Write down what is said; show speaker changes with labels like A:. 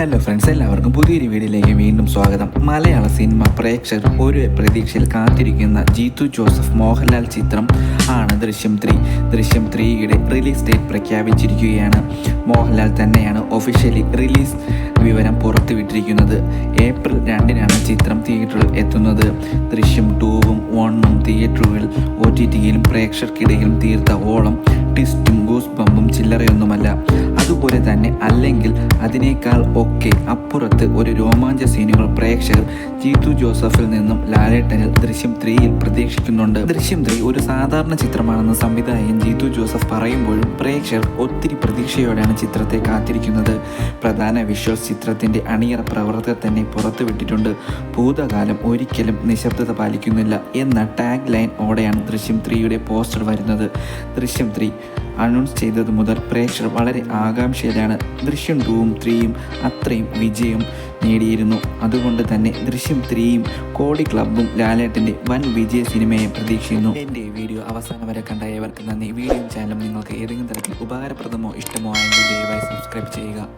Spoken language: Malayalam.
A: ഹലോ ഫ്രണ്ട്സ് എല്ലാവർക്കും പുതിയൊരു വീഡിയോയിലേക്ക് വീണ്ടും സ്വാഗതം. മലയാള സിനിമ പ്രേക്ഷകർ ഒരു പ്രതീക്ഷയിൽ കാത്തിരിക്കുന്ന ജീത്തു ജോസഫ് മോഹൻലാൽ ചിത്രം ആണ് ദൃശ്യം ത്രീ. ദൃശ്യം ത്രീയുടെ റിലീസ് ഡേറ്റ് പ്രഖ്യാപിച്ചിരിക്കുകയാണ്. മോഹൻലാൽ തന്നെയാണ് ഒഫീഷ്യലി റിലീസ് വിവരം പുറത്തുവിട്ടിരിക്കുന്നത്. ഏപ്രിൽ രണ്ടിനാണ് ചിത്രം തിയേറ്ററിൽ എത്തുന്നത്. ദൃശ്യം ടൂവും വണ്ണും തിയേറ്ററുകളിൽ ഒ ടി ടിയിലും പ്രേക്ഷകർക്കിടയിലും തീർത്ത ഓളം ട്വിസ്റ്റും ഗൂസ് ബമ്പും ചില്ലറയൊന്നുമല്ല. അതുപോലെ തന്നെ അല്ലെങ്കിൽ അതിനേക്കാൾ ഒക്കെ അപ്പുറത്ത് ഒരു രോമാഞ്ച സീനുകൾ പ്രേക്ഷകർ ജീതു ജോസഫിൽ നിന്നും ലാലേട്ടനിൽ ദൃശ്യം ത്രീയിൽ പ്രതീക്ഷിക്കുന്നുണ്ട്. ദൃശ്യം ത്രീ ഒരു സാധാരണ ചിത്രമാണെന്ന് സംവിധായകൻ ജീതു ജോസഫ് പറയുമ്പോഴും പ്രേക്ഷകർ ഒത്തിരി പ്രതീക്ഷയോടെയാണ് ചിത്രത്തെ കാത്തിരിക്കുന്നത്. പ്രധാന വിഷ്വൽസ് ചിത്രത്തിന്റെ അണിയറ പ്രവർത്തകർ തന്നെ പുറത്തുവിട്ടിട്ടുണ്ട്. ഭൂതകാലം ഒരിക്കലും നിശബ്ദത പാലിക്കുന്നില്ല എന്ന ടാഗ് ലൈൻ ഓടെയാണ് ദൃശ്യം ത്രീയുടെ പോസ്റ്റർ വരുന്നത്. ദൃശ്യം ത്രീ അനൗൺസ് ചെയ്തത് മുതൽ പ്രേക്ഷകർ വളരെ ആകാംക്ഷയിലാണ്. ദൃശ്യം ടൂവും ത്രീയും അത്രയും വിജയം നേടിയിരുന്നു. അതുകൊണ്ട് തന്നെ ദൃശ്യം ത്രീയും കോടി ക്ലബും ലാലേട്ടന്റെ വൻ വിജയ സിനിമയെ പ്രതീക്ഷിക്കുന്നു. എന്റെ വീഡിയോ അവസാനം വരെ കണ്ട ഏവർക്ക് നന്ദി. വീഡിയോ ചാനലും നിങ്ങൾക്ക് ഏതെങ്കിലും തരത്തിൽ ഉപകാരപ്രദമോ ഇഷ്ടമോ ആയെങ്കിൽ ദയവായി സബ്സ്ക്രൈബ് ചെയ്യുക.